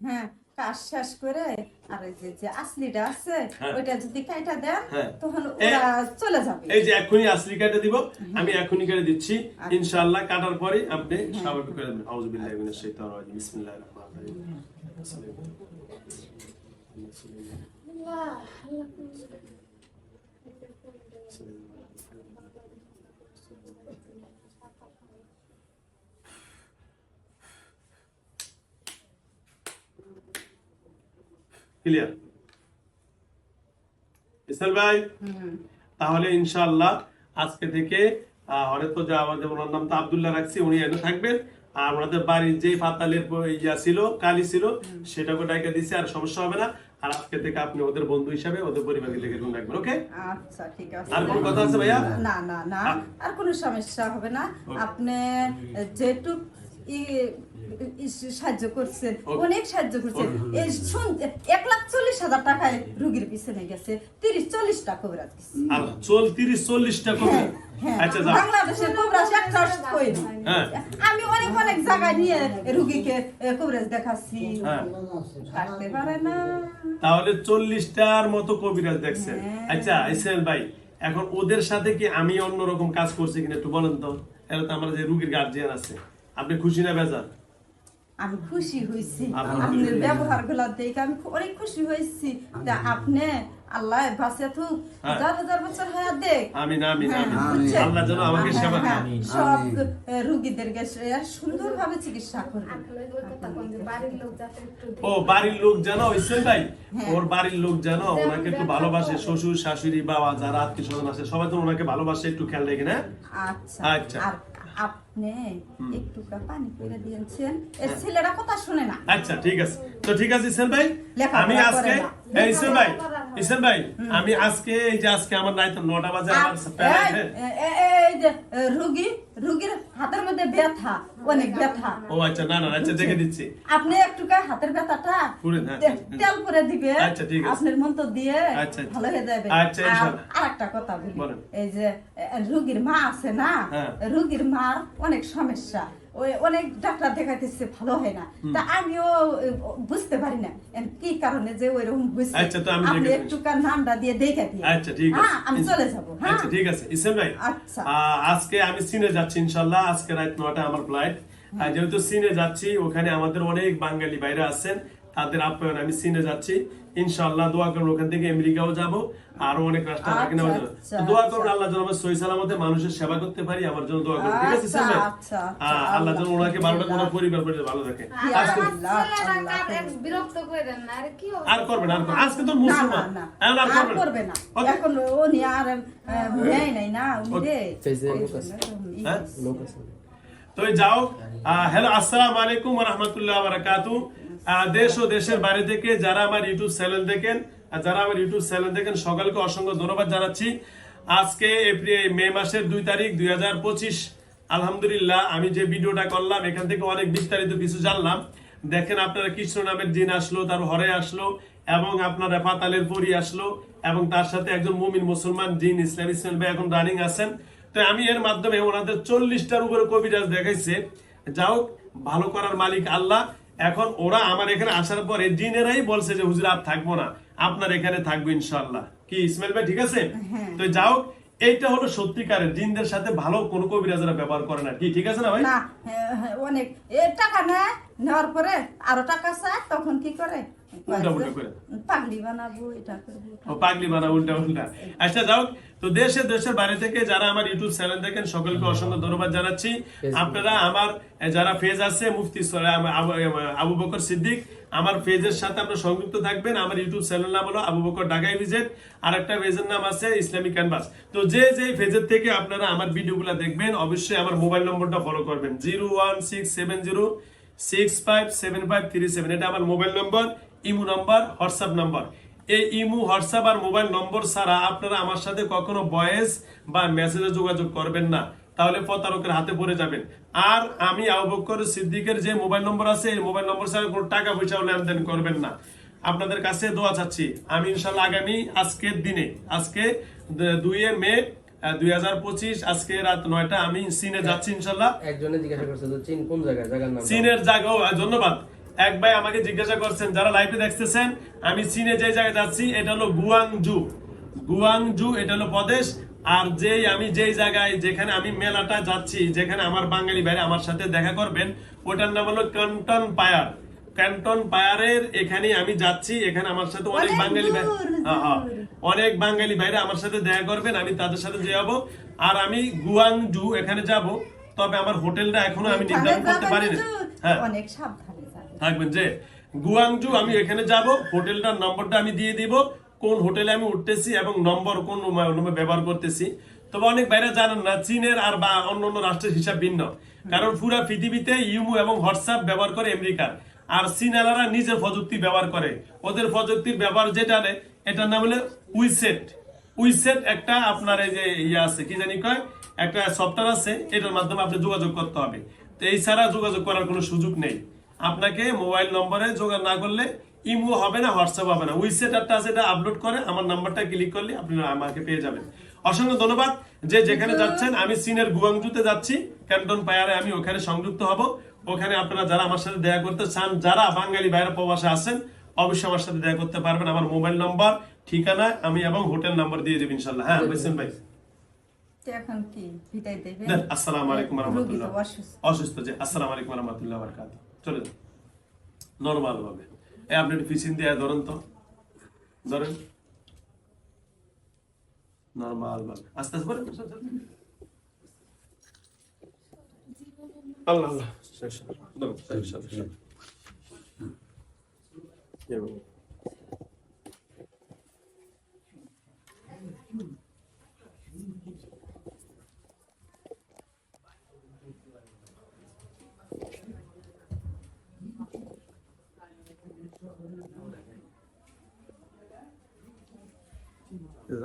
হ্যাঁ কাজ শেষ করে আর ওই যে- যে আসলিটা আছে হ্যাঁ। ওইটা যদি কাইটা দেন হ্যাঁ। তখন ওরা চলে যাবে। এই যে এখনই আসলি কেটে দিব আমি এখনই কেটে দিচ্ছি। ইনশাআল্লাহ কাটার পরে আপনি স্বাভাবিক করে দেবেন। আউযুবিল্লাহি মিনাশ শাইতানির রাজিম বিসমিল্লাহির রহমানির রহিম। ক্লিয়ার ইসমাইল ভাই? তাহলে ইনশাআল্লাহ আজকে থেকে হয়তো যে আমাদের ওনার নাম তো আব্দুল্লাহ রাখছি উনি এনে থাকবেন। আর বাড়ির যে পাতালের ইয়া ছিল কালি ছিল সেটাকে ডাইকা দিছে আর সমস্যা হবে না। আর আজকে থেকে আপনি ওদের বন্ধু হিসাবে ওদের পরিবারকে দেখে রাখবেন ওকে? আচ্ছা ঠিক আছে। আর কোনো কথা আছে ভাইয়া? না না না। আর কোনো সমস্যা হবে না। আপনি যেটুক সাহায্য করছেন অনেক সাহায্য করছেন এই শুন এক লাখ চল্লিশ হাজার টাকায় রুগীর পিছনে গেছে। তিরিশ চল তিরিশ চল্লিশটা কবে হ্যাঁ, আচ্ছা যাও। বাংলাদেশের কবরাজ একটা কই হ্যাঁ। আমি অনেক অনেক জায়গায় নিয়ে রুগীকে কবরেজ দেখাচ্ছি। হ্যাঁ। পারে না। তাহলে চল্লিশটার মতো কবিরাজ দেখছেন হ্যাঁ। আচ্ছা ইসমাইল ভাই এখন ওদের সাথে কি আমি অন্যরকম কাজ করছি কিনা একটু বলেন তো? এরা তো আমার যে রুগীর গার্জিয়ান আছে। আপনি খুশি না বেজার? আমি খুশি হয়েছি। আপনার ব্যবহারগুলা দেখে আমি অনেক খুশি হয়েছি। তা আপনি আল্লাহ বাঁচে তো হ্যাঁ। হাজার হাজার বছর হ্যাঁ দেখ। আমি না আমি না হ্যাঁ, আমি। বুঝছেন? আল্লাহ যেন আমাকে হ্যাঁ, সেবা হ্যাঁ, সব রুগীদেরকে সুন্দর ভাবে চিকিৎসা করবে। ও বাড়ির লোক জানো ইসমাইল ভাই? হ্যাঁ। ওর বাড়ির লোক জানো ওনাকে একটু ভালোবাসে শ্বশুর শাশুড়ি বাবা যারা আত্মীয় স্বজন আছে সবাই তো ওনাকে ভালোবাসে একটু খেয়াল রেখে না আচ্ছা। আচ্ছা। আর আপনি একটু পানি করে দিয়েছেন এর ছেলেরা কথা শুনে না। আচ্ছা ঠিক আছে। তো ঠিক আছে ইসেন ভাই? আমি আজকে এই ইসেন ভাই ইসেন ভাই আমি আজকে এই যে আজকে আমার রাত নটা বাজে আমার এই- এই- এই যে রুগী রুগীর হাতের মধ্যে ব্যথা অনেক ব্যথা। ও আচ্ছা না না আচ্ছা দেখে দিচ্ছি। আপনি একটু হাতের ব্যথাটা পুরে। তেল করে দিবে। আচ্ছা, ঠিক আছে। আপনার মন তো দিয়ে আচ্ছা, আচ্ছা। ভালো হয়ে যাবে। আচ্ছা, ইনশাআল্লাহ। আর একটা কথা বলি। এই যে রুগীর মা আছে না? হ্যাঁ। রুগীর মার অনেক সমস্যা। ওই অনেক ডাক্তার দেখাইতেছে ভালো হয় না। তা আমিও বুঝতে পারি না। কি কারণে যে ওই রকম হয়েছে আচ্ছা, তো আমি আপনি একটু কার নামটা দিয়ে দেখে দিই আচ্ছা ঠিক আছে। হ্যাঁ আমি চলে যাব হ্যাঁ। আচ্ছা ঠিক আছে। ইসেম ভাই আচ্ছা। আজকে আমি সিনে যাচ্ছি ইনশাআল্লাহ আজকে রাত 9টা আমার ফ্লাইট আর যেহেতু সিনে যাচ্ছি ওখানে আমাদের অনেক বাঙালি বাইরে আছেন। তাদের আপ্যায়ন আমি সিনে যাচ্ছি। ইনশাল্লাহ দোয়া করব ওখান থেকে আমেরিকাও যাব আরও অনেক রাষ্ট্র আমাকে নেওয়া যাবে আচ্ছা, দোয়া আচ্ছা। করবেন আল্লাহ যেন আমার সহি সালামতে মানুষের সেবা করতে পারি আমার জন্য দোয়া করবেন ঠিক আছে আচ্ছা, আচ্ছা, আচ্ছা, আহ, আল্লাহ যেন ওনাকে বারোটা কোনো পরিবার পরিবার ভালো না আরে কি আর করবেন আর করবেন আজকে তো না, মুসলমান। না, না। এখন আর আর করবেন করবে না? এখন উনি আর নেয় নাই না তো যাও। হ্যালো আসসালামু আলাইকুম রহমতুল্লাহ বারাকাতু। দেশ ও দেশের বাইরে থেকে যারা আমার ইউটিউব চ্যানেল দেখেন, আর যারা আমার ইউটিউব চ্যানেল দেখেন, সকলকে অসংখ্য ধন্যবাদ জানাচ্ছি। আজকে এপ্রিল, মে মাসের দুই তারিখ দুই আলহামদুলিল্লাহ, আমি যে ভিডিওটা করলাম, এখান থেকে অনেক বিস্তারিত কিছু জানলাম। দেখেন আপনারা কৃষ্ণ নামের জিন আসলো, তার হরে আসলো, এবং আপনারা পাতালের পরি আসলো, এবং তার সাথে একজন মুমিন মুসলমান জিন, ইসলাম ইসলাম ভাই এখন রানিং আছেন। তো আমি এর মাধ্যমে ওনাদের চল্লিশটার উপরে কবিরাজ দেখাইছে। যাও ভালো করার মালিক আল্লাহ। এখন ওরা আমার এখানে আসার পরে জিনেরাই বলছে যে হুজুর আর থাকব না। আপনার এখানে থাকব ইনশাল্লাহ কি ইসমাইল ভাই ঠিক আছে? তো যাও এইটা হলো সত্যিকারের। জিনদের সাথে ভালো কোন কবিরাজরা ব্যবহার করে না। কি ঠিক আছে না ভাই? না হ্যাঁ, হ্যাঁ, অনেক। এ টাকা নেয় নেওয়ার পরে আরও টাকা চায় তখন কি করে? উল্টা উল্টা করে। পাগলি বানাবো এটা করব ও পাগলি। বানা উল্টা উল্টা আচ্ছা যাও তো দেশে দেশের বাইরে থেকে যারা আমার ইউটিউব চ্যানেল দেখেন সকলকে অসংখ্য ধন্যবাদ জানাচ্ছি। আপনারা আমার যারা ফেজ আছে মুফতি আবু আবু বকর সিদ্দিক আমার পেজের সাথে আপনারা সংযুক্ত থাকবেন। আমার ইউটিউব চ্যানেল নাম হলো আবু বকর ঢাকাই ভিজিট আর একটা পেজের নাম আছে ইসলামিক ক্যানভাস তো যে যে পেজের থেকে আপনারা আমার ভিডিওগুলো দেখবেন অবশ্যই আমার মোবাইল নম্বরটা ফলো করবেন। Zero one six seven zero six five seven five three seven. এটা আমার মোবাইল নম্বর। ইমু নাম্বার হোয়াটসঅ্যাপ নাম্বার। এই ইমু হোয়াটসঅ্যাপ আর মোবাইল নম্বর ছাড়া আপনারা আমার সাথে কখনো ভয়েস বা মেসেজে যোগাযোগ করবেন না। তাহলে প্রতারকের হাতে পড়ে যাবেন। আর আমি আবুবকর সিদ্দিকের যে মোবাইল নম্বর আছে এই মোবাইল নম্বর ছাড়া কোনো টাকা পয়সাও লেনদেন করবেন না। আপনাদের কাছে দোয়া চাচ্ছি। আমি ইনশাল্লাহ আগামী আজকের দিনে আজকে দুইয়ে মে দুই হাজার পঁচিশ আজকে রাত নয়টা আমি সিনে যাচ্ছি ইনশাল্লাহ একজনে জিজ্ঞাসা করছে চীন কোন জায়গায়? জায়গার নাম চীনের জায়গা ধন্যবাদ। এক ভাই আমাকে জিজ্ঞাসা করছেন যারা লাইভে দেখতেছেন আমি চীনে যে জায়গায় যাচ্ছি এটা হলো গুয়াংজু গুয়াংজু এটা হলো প্রদেশ আর যেই আমি যেই জায়গায় যেখানে আমি মেলাটা যাচ্ছি যেখানে আমার বাঙালি ভাইরা আমার সাথে দেখা করবেন ওটার নাম হলো ক্যান্টন পায়ার। ক্যান্টন পায়ারের এখানে আমি যাচ্ছি এখানে আমার সাথে অনেক বাঙালি ভাই। অনেক বাঙালি ভাইরা আমার সাথে দেখা করবেন আমি তাদের সাথে যাব আর আমি গুয়াংজু এখানে যাব তবে আমার হোটেলটা এখনও আমি নির্ধারণ করতে পারি না হ্যাঁ। অনেক সাবধানে। থাকবেন যে গুয়াংজু, আমি এখানে যাব, হোটেলটার নম্বরটা আমি দিয়ে দিব, কোন হোটেলে আমি উঠতেছি এবং নম্বর কোন নম্বর ব্যবহার করতেছি। তবে অনেক বাইরে জানেন না, চীনের আর বা অন্য অন্য রাষ্ট্রের হিসাব ভিন্ন। কারণ পুরা পৃথিবীতে ইউমু এবং হোয়াটসঅ্যাপ ব্যবহার করে আমেরিকার। আর চীনারা নিজের প্রযুক্তি ব্যবহার করে। ওদের প্রযুক্তির ব্যবহার যেটা এটার নাম হলো উইসেট। উইসেট একটা আপনার এই যে ইয়ে আছে, কি জানি কয়? একটা সফটওয়্যার আছে, এটার মাধ্যমে আপনি যোগাযোগ করতে হবে। তো এই ছাড়া যোগাযোগ করার কোনো সুযোগ নেই। আপনাকে মোবাইল নম্বরে যোগাযোগ না করলে ইমো হবে না হোয়াটসঅ্যাপ হবে না। উইসেট একটা আছে এটা আপলোড করে আমার নাম্বারটা ক্লিক করলে আপনি আমাকে পেয়ে যাবেন। অসংখ্য ধন্যবাদ যে যেখানে যাচ্ছেন আমি চীনের গুয়াংজুতে যাচ্ছি ক্যান্টন পায়ারে আমি ওখানে সংযুক্ত হব। ওখানে আপনারা যারা আমার সাথে দেখা করতে চান যারা বাঙালি বাইরে প্রবাসে আছেন অবশ্যই আমার সাথে দেখা করতে পারবেন। আমার মোবাইল নম্বর ঠিকানা আমি এবং হোটেল নাম্বার দিয়ে দেব ইনশাল্লাহ হ্যাঁ বুঝছেন ভাই। এখন কি বিদায় দেবে দেন, আসসালামু আলাইকুম রোগী রহমতুল্লাহ। অসুস্থ। যে আসসালামু আলাইকুম রহমতুল্লাহ বারকাত চলে যান নর্মাল ভাবে। এই আপনি একটু পিছিয়ে দিয়ে ধরেন তো। ধরেন। নর্মাল ভাবে। আস্তে আস্তে বলেন। আল্লাহ আল্লাহ। শেষ,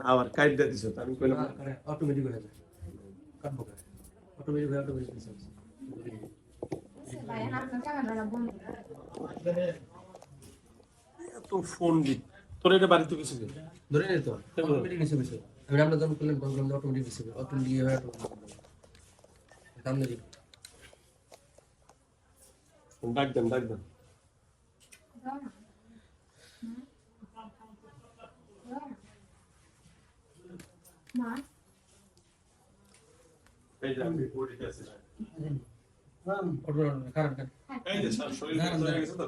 আবার কাইট দিয়ে দিছো তো, আমি কইলাম না। অটোমেটিক হয়ে যায় কাটবো অটোমেটিক হয়ে অটোমেটিক এত ফোন দি তোর এটা বাড়িতে কিছু দে ধরে নিত অটোমেটিক নিচে গেছে আমি আমরা যখন করলেন তখন আমরা অটোমেটিক নিচে অটোমেটিক হয়ে অটোমেটিক সামনে দিক ডাক দেন ডাক দেন এই যে আমি বডিতে আছি অটোমেটিক কারেন্ট এই যে স্যার শরীর হয়ে গেছে তো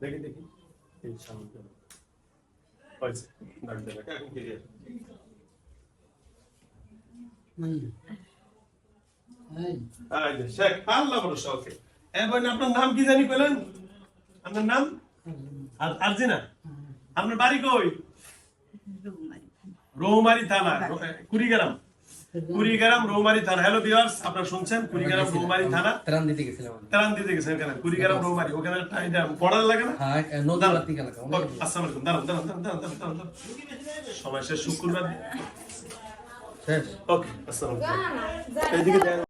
দেখি দেখি এই সাউন্ড হয়েছে ডাক দেন এখন কি দিয়ে এই যে শেখ আল্লাহ ভরসা এবার আপনার নাম কি জানি কইলেন আপনার নাম আর আরজিনা আপনার বাড়ি কই রৌমারি থানা কুড়িগ্রাম। কুড়িগ্রাম রৌমারি থানা। হ্যালো ভিউয়ার্স আপনারা শুনছেন কুড়িগ্রাম রৌমারি থানা। ত্রাণ দিতে গেছিলাম তারান দিতে গেছেন এখানে কুড়িগ্রাম রৌমারি ওখানে এটা পড়ার লাগে না? হ্যাঁ নদী এলাকা আসসালামু আলাইকুম দাঁড়ান দাঁড়ান দাঁড়ান দাঁড়ান দাঁড়ান সময় শেষ শুক্রবার শেষ। ওকে আসসালামু আলাইকুম।